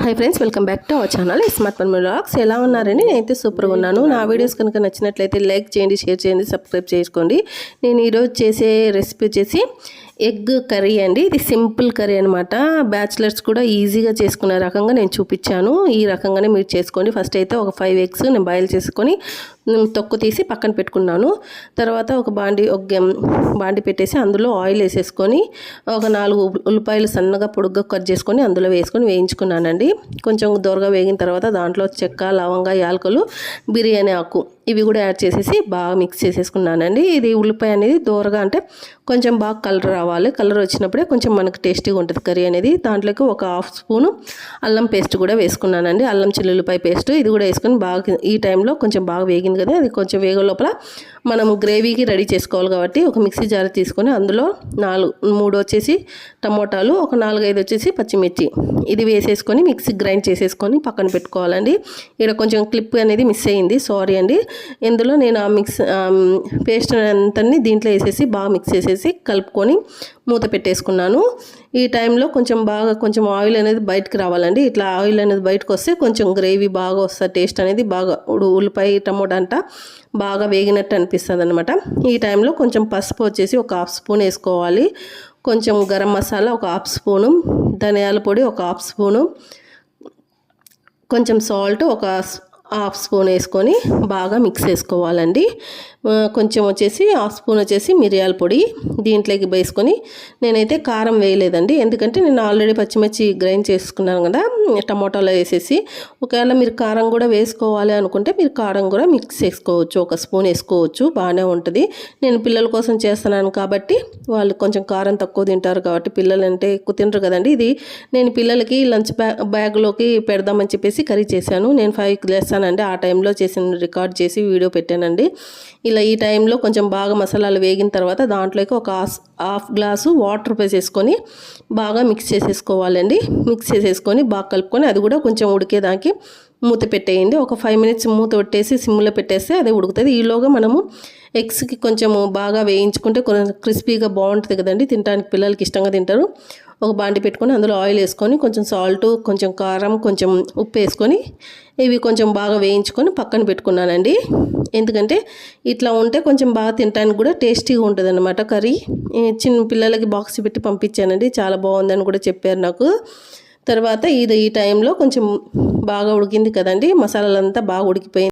Hi friends welcome back to our channel smart pun blogs ఎలా ఉన్నారని నేనైతే సూపర్గా ఉన్నాను. నా వీడియోస్ కనుక నచ్చినట్లయితే లైక్ చేయండి షేర్ చేయండి సబ్స్క్రైబ్ చేసుకోండి. నేను ఈరోజు చేసే రెసిపీ వచ్చేసి ఎగ్ కర్రీ అండి. ఇది సింపుల్ కర్రీ అనమాట బ్యాచిలర్స్ కూడా ఈజీగా చేసుకునే రకంగా నేను చూపించాను. ఈ రకంగానే మీరు చేసుకోండి. ఫస్ట్ అయితే ఒక ఫైవ్ ఎగ్స్ నేను బాయిల్ చేసుకొని తొక్కు తీసి పక్కన పెట్టుకున్నాను. తర్వాత ఒక బాండి ఒక బాండి పెట్టేసి అందులో ఆయిల్ వేసేసుకొని ఒక నాలుగు ఉల్లిపాయలు సన్నగా పొడుగ్గా కట్ చేసుకొని అందులో వేసుకొని వేయించుకున్నానండి. కొంచెం దోరగా వేగిన తర్వాత దాంట్లో చెక్క లవంగ యాలకులు బిర్యానీ ఆకు ఇవి కూడా యాడ్ చేసేసి బాగా మిక్స్ చేసేసుకున్నానండి. ఇది ఉల్లిపాయ అనేది దూరగా అంటే కొంచెం బాగా కలర్ రావాలి. కలర్ వచ్చినప్పుడే కొంచెం మనకు టేస్టీగా ఉంటుంది కర్రీ అనేది. దాంట్లోకి ఒక హాఫ్ స్పూను అల్లం పేస్ట్ కూడా వేసుకున్నానండి. అల్లం చిల్లుల్లిపాయ పేస్ట్ ఇది కూడా వేసుకొని బాగా ఈ టైంలో కొంచెం బాగా వేగింది కదా అది కొంచెం వేగే లోపల మనము గ్రేవీకి రెడీ చేసుకోవాలి కాబట్టి ఒక మిక్సీ జార్ తీసుకొని అందులో నాలుగు మూడు వచ్చేసి టమోటాలు ఒక నాలుగైదు వచ్చేసి పచ్చిమిర్చి. ఇది వేసేసుకొని మిక్సీ గ్రైండ్ చేసేసుకొని పక్కన పెట్టుకోవాలండి. ఇక్కడ కొంచెం క్లిప్ అనేది మిస్ అయ్యింది సారీ అండి. ఇందులో నేను ఆ మిక్స్ పేస్ట్ అంతని దీంట్లో వేసేసి బాగా మిక్స్ చేసేసి కలుపుకొని మూత పెట్టేసుకున్నాను. ఈ టైంలో కొంచెం బాగా కొంచెం ఆయిల్ అనేది బయటకు రావాలండి. ఇట్లా ఆయిల్ అనేది బయటకు వస్తే కొంచెం గ్రేవీ బాగా వస్తుంది టేస్ట్ అనేది బాగా ఉల్లిపాయ టమోటా అంట బాగా వేగినట్టు అనిపిస్తుంది అనమాట ఈ టైంలో కొంచెం పసుపు వచ్చేసి ఒక హాఫ్ స్పూన్ వేసుకోవాలి. కొంచెం గరం మసాలా ఒక హాఫ్ స్పూను ధనియాల పొడి ఒక హాఫ్ స్పూను కొంచెం సాల్ట్ ఒక హాఫ్ స్పూన్ వేసుకొని బాగా మిక్స్ చేసుకోవాలండి. కొంచెం వచ్చేసి హాఫ్ స్పూన్ వచ్చేసి మిరియాల పొడి దీంట్లోకి వేసుకొని నేనైతే కారం వేయలేదండి. ఎందుకంటే నేను ఆల్రెడీ పచ్చిమిర్చి గ్రైండ్ చేసుకున్నాను కదా టమాటాలో వేసేసి. ఒకవేళ మీరు కారం కూడా వేసుకోవాలి అనుకుంటే మీరు కారం కూడా మిక్స్ చేసుకోవచ్చు ఒక స్పూన్ వేసుకోవచ్చు బాగానే ఉంటుంది. నేను పిల్లల కోసం చేస్తున్నాను కాబట్టి వాళ్ళు కొంచెం కారం తక్కువ తింటారు కాబట్టి పిల్లలు అంటే ఎక్కువ తినరు కదండి. ఇది నేను పిల్లలకి లంచ్ బ్యాగ్ బ్యాగ్లోకి పెడదామని చెప్పేసి కర్రీ చేశాను. నేను ఫైవ్ ఫైవ్కి చేశానండి. ఆ టైంలో చేసిన రికార్డ్ చేసి వీడియో పెట్టానండి. ఇలా ఈ టైంలో కొంచెం బాగా మసాలాలు వేగిన తర్వాత దాంట్లోకి ఒక హాఫ్ హాఫ్ గ్లాసు వాటర్ వేసేసుకొని బాగా మిక్స్ చేసేసుకోవాలండి. మిక్స్ చేసేసుకొని బాగా కలుపుకొని అది కూడా కొంచెం ఉడికేదానికి మూత పెట్టేయండి. ఒక ఫైవ్ మినిట్స్ మూత పెట్టేసి సిమ్లో పెట్టేస్తే అది ఉడుకుతుంది. ఈలోగా మనము ఎగ్స్కి కొంచెము బాగా వేయించుకుంటే కొంచెం క్రిస్పీగా బాగుంటుంది కదండి. తినడానికి పిల్లలకి ఇష్టంగా తింటారు. ఒక బాండి పెట్టుకొని అందులో ఆయిల్ వేసుకొని కొంచెం సాల్ట్ కొంచెం కారం కొంచెం ఉప్పు వేసుకొని ఇవి కొంచెం బాగా వేయించుకొని పక్కన పెట్టుకున్నానండి. ఎందుకంటే ఇట్లా ఉంటే కొంచెం బాగా తినడానికి కూడా టేస్టీగా ఉంటుంది అనమాట కర్రీ చిన్న పిల్లలకి బాక్స్ పెట్టి పంపించానండి. చాలా బాగుందని కూడా చెప్పారు నాకు. తర్వాత ఇది ఈ టైంలో కొంచెం బాగా ఉడికింది కదండి. మసాలాలంతా బాగా ఉడికిపోయింది.